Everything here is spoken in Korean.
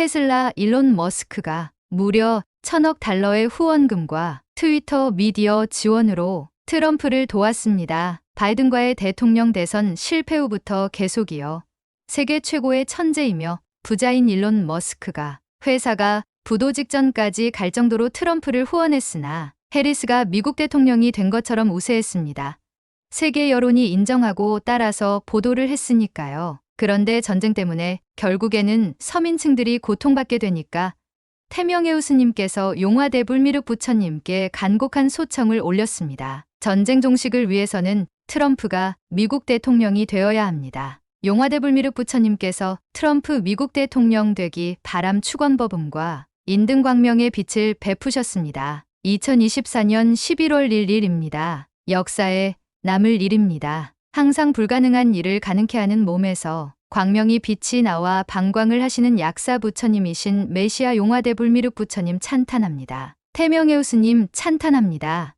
테슬라 일론 머스크가 무려 천억 달러의 후원금과 트위터 미디어 지원으로 트럼프를 도왔습니다. 바이든과의 대통령 대선 실패 후부터 계속이어 세계 최고의 천재이며 부자인 일론 머스크가 회사가 부도 직전까지 갈 정도로 트럼프를 후원했으나 해리스가 미국 대통령이 된 것처럼 우세했습니다. 세계 여론이 인정하고 따라서 보도를 했으니까요. 그런데 전쟁 때문에 결국에는 서민층들이 고통받게 되니까 태명의 스님께서 용화대 불미륵 부처님께 간곡한 소청을 올렸습니다. 전쟁 종식을 위해서는 트럼프가 미국 대통령이 되어야 합니다. 용화대 불미륵 부처님께서 트럼프 미국 대통령 되기 바람 축원법음과 인등광명의 빛을 베푸셨습니다. 2024년 11월 1일입니다. 역사에 남을 일입니다. 항상 불가능한 일을 가능케 하는 몸에서 광명이 빛이 나와 방광을 하시는 약사 부처님이신 메시아 용화대 불미륵 부처님 찬탄합니다. 태명의 스님 찬탄합니다.